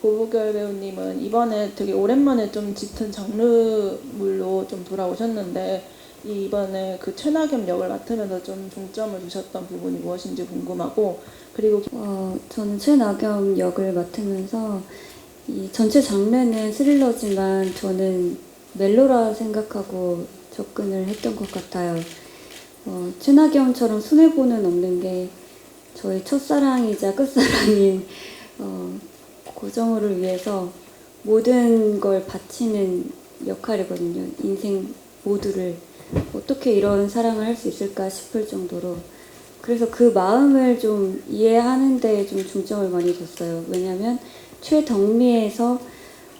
고부결 배우님은 이번에 되게 오랜만에 좀 짙은 장르물로 좀 돌아오셨는데 이 이번에 그 최나겸 역을 맡으면서 좀 중점을 두셨던 부분이 무엇인지 궁금하고 그리고 어, 저는 최나겸 역을 맡으면서 이 전체 장르는 스릴러지만 저는 멜로라 생각하고 접근을 했던 것 같아요. 어, 최나겸처럼 손해보는 없는 게 저희 첫사랑이자 끝사랑인 어, 고정우를 위해서 모든 걸 바치는 역할이거든요. 인생 모두를 어떻게 이런 사랑을 할 수 있을까 싶을 정도로 그래서 그 마음을 좀 이해하는 데 좀 중점을 많이 뒀어요. 왜냐하면 최덕미에서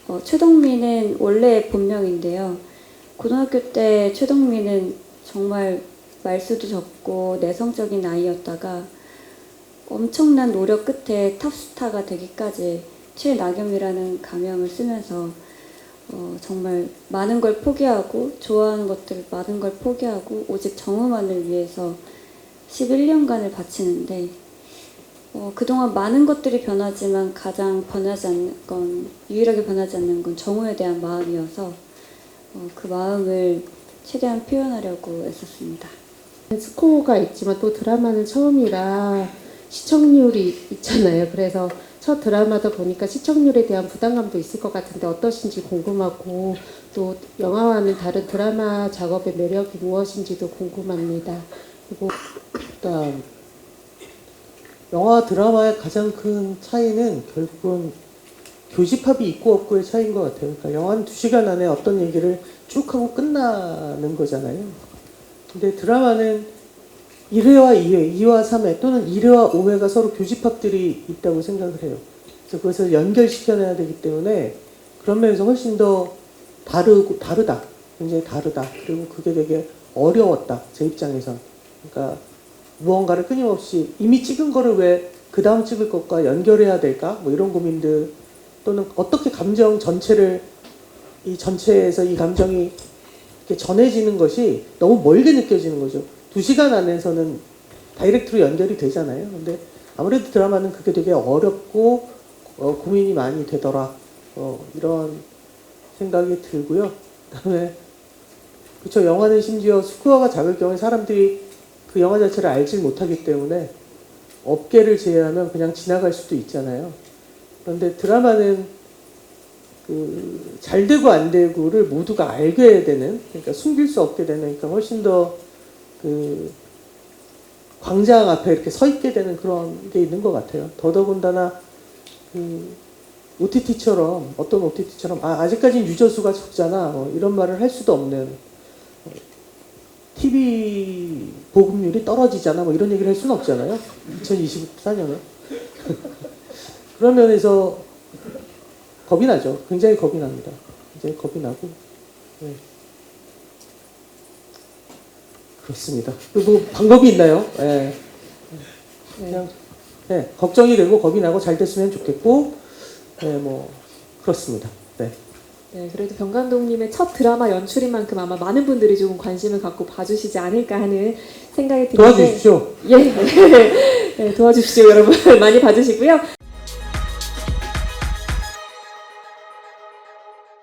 어, 최덕미는 원래 본명인데요. 고등학교 때 최덕미는 정말 말수도 적고 내성적인 아이였다가 엄청난 노력 끝에 탑스타가 되기까지 최나겸이라는 가명을 쓰면서 어, 정말 많은 걸 포기하고 좋아하는 것들 많은 걸 포기하고 오직 정우만을 위해서 11년간을 바치는데 어, 그동안 많은 것들이 변하지만 가장 변하지 않는 건 유일하게 변하지 않는 건 정우에 대한 마음이어서 어, 그 마음을 최대한 표현하려고 애썼습니다. 스코어가 있지만 또 드라마는 처음이라 시청률이 있잖아요. 그래서 첫 드라마다 보니까 시청률에 대한 부담감도 있을 것 같은데 어떠신지 궁금하고 또 영화와는 다른 드라마 작업의 매력이 무엇인지도 궁금합니다. 그리고 일단 영화 드라마의 가장 큰 차이는 결국은 교집합이 있고 없고의 차이인 것 같아요. 그러니까 영화는 두 시간 안에 어떤 얘기를 쭉 하고 끝나는 거잖아요. 근데 드라마는 1회와 2회, 2와 3회 또는 1회와 5회가 서로 교집합들이 있다고 생각을 해요. 그래서 그것을 연결시켜내야 되기 때문에 그런 면에서 훨씬 더 다르고 다르다. 굉장히 다르다. 그리고 그게 되게 어려웠다. 제 입장에선. 그러니까 무언가를 끊임없이 이미 찍은 거를 왜 그 다음 찍을 것과 연결해야 될까? 뭐 이런 고민들 또는 어떻게 감정 전체를 이 전체에서 이 감정이 이렇게 전해지는 것이 너무 멀게 느껴지는 거죠. 두 시간 안에서는 다이렉트로 연결이 되잖아요. 근데 아무래도 드라마는 그게 되게 어렵고 어, 고민이 많이 되더라. 어, 이런 생각이 들고요. 그다음에 그렇죠. 영화는 심지어 스코어가 작을 경우에 사람들이 그 영화 자체를 알지 못하기 때문에 업계를 제외하면 그냥 지나갈 수도 있잖아요. 그런데 드라마는 그 잘 되고 안 되고를 모두가 알게 되는 그러니까 숨길 수 없게 되는 그러니까 훨씬 더 그 광장 앞에 이렇게 서 있게 되는 그런 게 있는 것 같아요. 더더군다나 그 OTT처럼 어떤 OTT처럼 아, 아직까지는 유저 수가 적잖아 뭐 이런 말을 할 수도 없는 TV 보급률이 떨어지잖아 뭐 이런 얘기를 할 수는 없잖아요. 2024년에 그런 면에서 겁이 나죠. 굉장히 겁이 납니다. 굉장히 겁이 나고 네. 그렇습니다. 그뭐 방법이 있나요? 예. 그냥 네, 걱정이 되고 겁이 나고 잘 됐으면 좋겠고 네, 뭐 그렇습니다. 네. 네, 그래도 병감독님의 첫 드라마 연출인 만큼 아마 많은 분들이 좀 관심을 갖고 봐주시지 않을까 하는 생각이 드는데 도와주십시오. 예, 네, 도와주십시오 여러분 많이 봐주시고요.